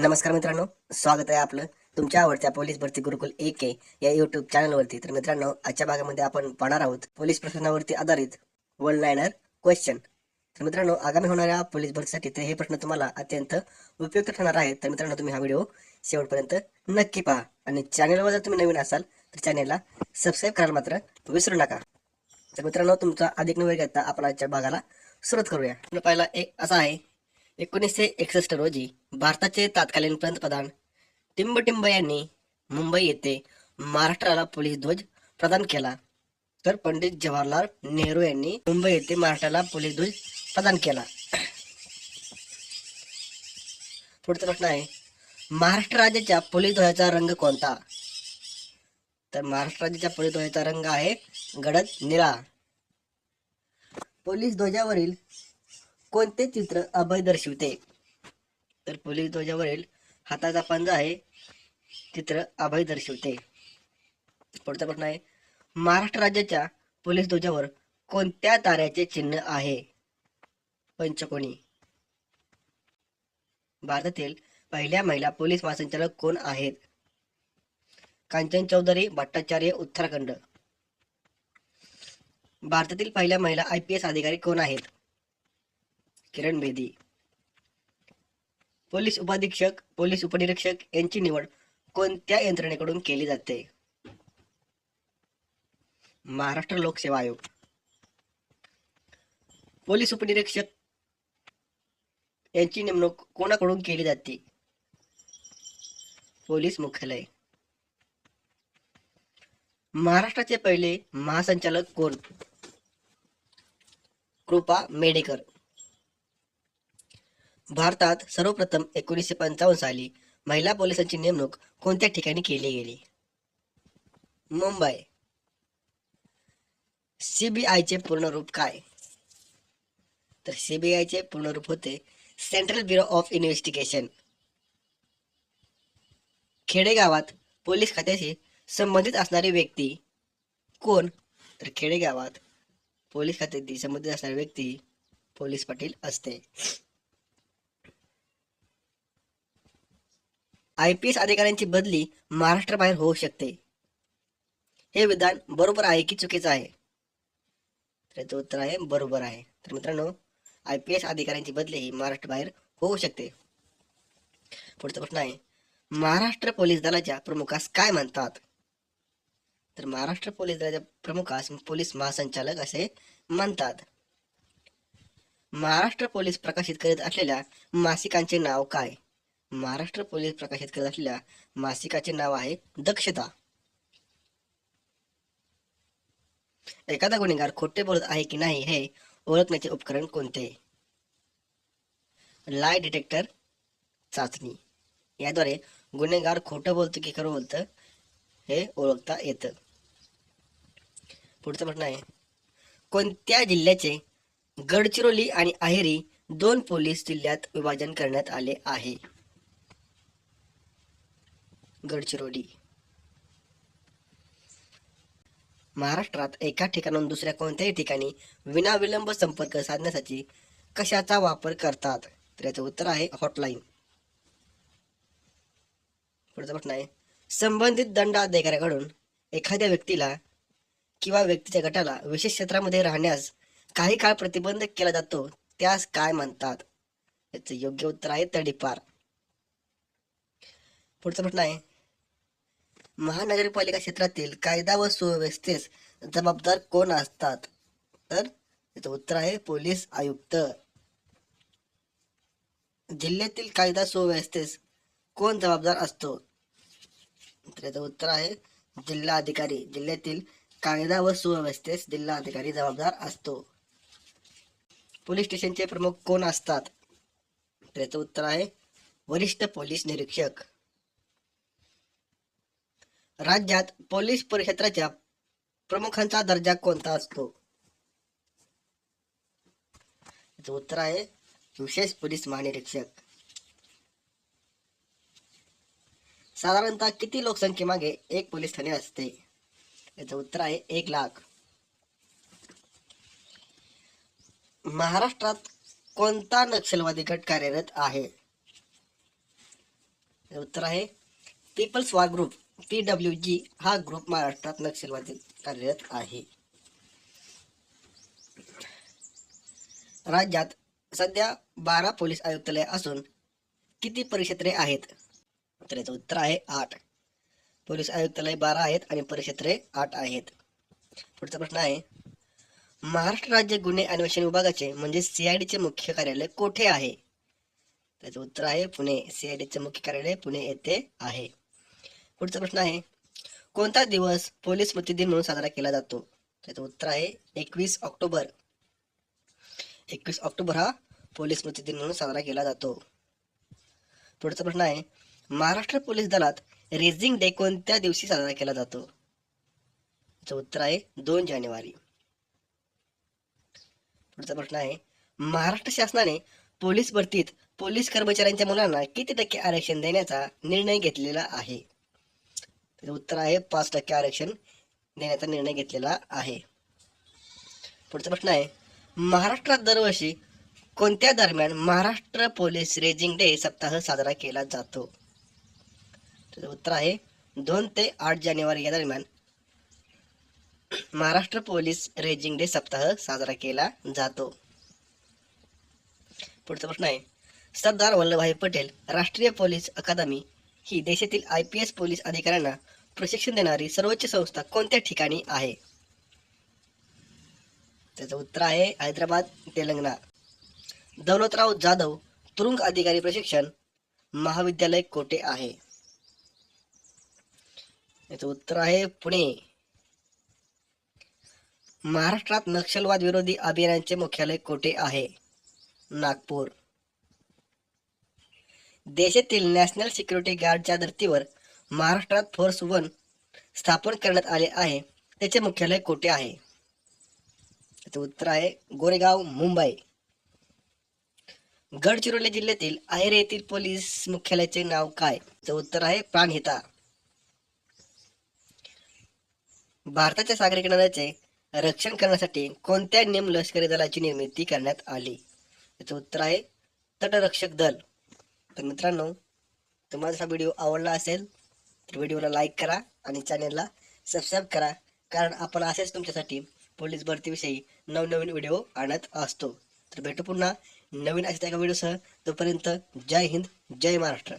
नमस्कार मित्रांनो स्वागत आहे आपलं तुमच्या आवडत्या पोलीस भरती गुरुकुल ए के या युट्यूब चॅनलवरती तर मित्रांनो आजच्या भागामध्ये आपण पाहणार आहोत पोलीस प्रश्नावरती आधारित वन लायनर क्वेश्चन तर मित्रांनो आगामी होणाऱ्या पोलीस भरतीसाठी ते हे प्रश्न तुम्हाला अत्यंत उपयुक्त ठरणार आहेत. तर मित्रांनो तुम्ही हा व्हिडिओ शेवटपर्यंत नक्की पहा. आणि चॅनलवर जर तुम्ही नवीन असाल तर चॅनलला सबस्क्राईब करायला मात्र विसरू नका. तर मित्रांनो तुमचा अधिक नंबर घेता आपण आजच्या भागाला सुरुवात करूया. पहिला एक असा आहे एकोणीसशे एकसष्ट रोजी भारताचे तत्कालीन पंतप्रधान टिंबटिंब यांनी मुंबई येथे महाराष्ट्राला पोलीस ध्वज प्रदान केला. तर पंडित जवाहरलाल नेहरू यांनी मुंबई येथे महाराष्ट्राला पोलीस ध्वज प्रदान केला. पुढचा प्रश्न आहे महाराष्ट्र राज्याच्या पोलीस ध्वजाचा रंग कोणता? तर महाराष्ट्र राज्याच्या पोलीस ध्वजाचा रंग आहे गडद निळा. पोलीस ध्वजावरील कोणते चित्र अभय दर्शविते? तर पोलीस ध्वजावरील हाताचा पंजा आहे. चित्र अभय दर्शवते. पुढचा प्रश्न आहे महाराष्ट्र राज्याच्या पोलीस ध्वजावर कोणत्या ताऱ्याचे चिन्ह आहे? पंचकोणी. भारतातील पहिल्या महिला पोलीस महासंचालक कोण आहेत? कांचन चौधरी भट्टाचार्य उत्तराखंड. भारतातील पहिल्या महिला आय पी एस अधिकारी कोण आहेत? किरण बेदी. पोलीस उपाधीक्षक पोलीस उपनिरीक्षक यांची निवड कोणत्या यंत्रणेकडून केली जाते? महाराष्ट्र लोकसेवा आयोग. पोलीस उपनिरीक्षक यांची नेमणूक कोणाकडून केली जाते? पोलीस मुख्यालय. महाराष्ट्राचे पहिले महासंचालक कोण? कृपा मेडेकर. भारतात सर्वप्रथम एकोणीसशे पंचावन्न साली महिला पोलिसांची नेमणूक कोणत्या ठिकाणी केली गेली? मुंबई. सीबीआयचे पूर्ण रूप काय? तर सीबीआयचे पूर्ण रूप होते सेंट्रल ब्युरो ऑफ इन्व्हेस्टिगेशन. खेडेगावात पोलीस खात्याशी संबंधित असणारी व्यक्ती कोण? तर खेडेगावात पोलीस खात्याशी संबंधित असणारी व्यक्ती पोलीस पाटील असते. आय पी एस अधिकाऱ्यांची बदली महाराष्ट्राबाहेर होऊ शकते. हे विधान बरोबर आहे की चुकीचं आहे? त्याचं उत्तर आहे बरोबर आहे. तर मित्रांनो आय पी एस अधिकाऱ्यांची बदली ही महाराष्ट्राबाहेर होऊ शकते. पुढचा प्रश्न आहे महाराष्ट्र पोलीस दलाच्या प्रमुखास काय म्हणतात? तर महाराष्ट्र पोलीस दलाच्या प्रमुखास पोलीस महासंचालक असे म्हणतात. महाराष्ट्र पोलीस प्रकाशित करीत असलेल्या मासिकांचे नाव काय? महाराष्ट्र पोलीस प्रकाशित करत असलेल्या मासिकाचे नाव आहे दक्षता. एखादा गुन्हेगार खोटे बोलत आहे की नाही हे ओळखण्याचे उपकरण कोणते? लाय डिटेक्टर चाचणी. याद्वारे गुन्हेगार खोटं बोलतो की खरं बोलतं हे ओळखता येतं. पुढचा प्रश्न आहे. कोणत्या जिल्ह्याचे गडचिरोली आणि अहेरी दोन पोलीस जिल्ह्यात विभाजन करण्यात आले आहे? गडचिरोली. महाराष्ट्रात एका ठिकाणाहून दुसऱ्या कोणत्याही ठिकाणी विनाविलंब संपर्क साधण्यासाठी कशाचा वापर करतात? तर याचं उत्तर आहे हॉटलाईन पुढचा प्रश्न आहे संबंधित दंडाधिकाऱ्याकडून एखाद्या व्यक्तीला किंवा व्यक्तीच्या गटाला विशेष क्षेत्रामध्ये राहण्यास काही काळ प्रतिबंध केला जातो त्यास काय म्हणतात? याचं योग्य उत्तर आहे तडीपार. पुढचा प्रश्न आहे महानगरपालिका क्षेत्रातील कायदा व सुव्यवस्थेस जबाबदार कोण असतात? तर याचं उत्तर आहे पोलीस आयुक्त. जिल्ह्यातील कायदा सुव्यवस्थेस कोण जबाबदार असतो? तर याचं उत्तर आहे जिल्हा अधिकारी. जिल्ह्यातील कायदा व सुव्यवस्थेस जिल्हा अधिकारी जबाबदार असतो. पोलीस स्टेशनचे प्रमुख कोण असतात? तर याचं उत्तर आहे वरिष्ठ पोलीस निरीक्षक. राज्यात पोलीस परिक्षेत्राच्या प्रमुखांचा दर्जा कोणता असतो? याचं उत्तर आहे विशेष पोलीस महानिरीक्षक. साधारणतः किती लोकसंख्येमागे एक पोलीस ठाणे असते? याचं उत्तर आहे एक लाख. महाराष्ट्रात कोणता नक्षलवादी गट कार्यरत आहे? उत्तर आहे people's war group. P W G हा ग्रुप महाराष्ट्रात नक्षलवादी कार्यरत आहे. राज्यात सध्या बारा पोलीस आयुक्तालय असून किती परिक्षेत्रे आहेत? तर याचं उत्तर आहे आठ. पोलीस आयुक्तालय बारा आहेत आणि परिक्षेत्रे आठ आहेत. पुढचा प्रश्न आहे महाराष्ट्र राज्य गुन्हे अन्वेषण विभागाचे म्हणजे सीआयडीचे मुख्य कार्यालय कोठे आहे? त्याचं उत्तर आहे पुणे. सीआयडीचे मुख्य कार्यालय पुणे येथे आहे. पुढचा प्रश्न आहे कोणता दिवस पोलीस स्मृती दिन म्हणून साजरा केला जातो? त्याचं उत्तर आहे एकवीस ऑक्टोबर. एकवीस ऑक्टोबर हा पोलीस स्मृती दिन म्हणून साजरा केला जातो. पुढचा प्रश्न आहे महाराष्ट्र पोलीस दलात रेझिंग डे कोणत्या दिवशी साजरा केला जातो? त्याचं उत्तर आहे दोन जानेवारी. पुढचा प्रश्न आहे महाराष्ट्र शासनाने पोलीस भरतीत पोलीस कर्मचाऱ्यांच्या मुलांना किती टक्के आरक्षण देण्याचा निर्णय घेतलेला आहे? उत्तर आहे पाच टक्के आरक्षण देण्याचा निर्णय घेतलेला आहे. पुढचा प्रश्न आहे महाराष्ट्रात दरवर्षी कोणत्या दरम्यान महाराष्ट्र पोलीस रेजिंग डे सप्ताह साजरा केला जातो? उत्तर आहे दोन ते आठ जानेवारी या दरम्यान महाराष्ट्र पोलीस रेजिंग डे सप्ताह साजरा केला जातो. पुढचा प्रश्न आहे सरदार वल्लभभाई पटेल राष्ट्रीय पोलीस अकादमी ही देशातील आय पी एस पोलीस अधिकाऱ्यांना प्रशिक्षण देणारी सर्वोच्च संस्था कोणत्या ठिकाणी आहे? त्याचं उत्तर आहे हैदराबाद तेलंगणा. दौलतराव जाधव तुरुंग अधिकारी प्रशिक्षण महाविद्यालय कोठे आहे? याचं उत्तर आहे पुणे. महाराष्ट्रात नक्षलवाद विरोधी अभियानाचे मुख्यालय कोठे आहे? नागपूर. देशातील नॅशनल सिक्युरिटी गार्डच्या धर्तीवर महाराष्ट्रात फोर्स वन स्थापन करण्यात आले आहे. त्याचे मुख्यालय कोठे आहे? त्याचं उत्तर आहे गोरेगाव मुंबई. गडचिरोली जिल्ह्यातील आहेर येथील पोलीस मुख्यालयाचे नाव काय? त्याचं उत्तर आहे प्राणहिता. भारताच्या सागरी किनाऱ्याचे रक्षण करण्यासाठी कोणत्या निम लष्करी दलाची निर्मिती करण्यात आली? त्याचं उत्तर आहे तटरक्षक दल. तर मित्रांनो तुम्हाला हा व्हिडिओ आवडला असेल तर व्हिडिओला लाईक करा आणि चॅनेलला सबस्क्राईब करा. कारण आपण असेच तुमच्यासाठी पोलीस भरतीविषयी नवनवीन व्हिडिओ आणत असतो. तर भेटू पुन्हा नवीन अशा एका व्हिडिओसह तोपर्यंत जय हिंद जय महाराष्ट्र.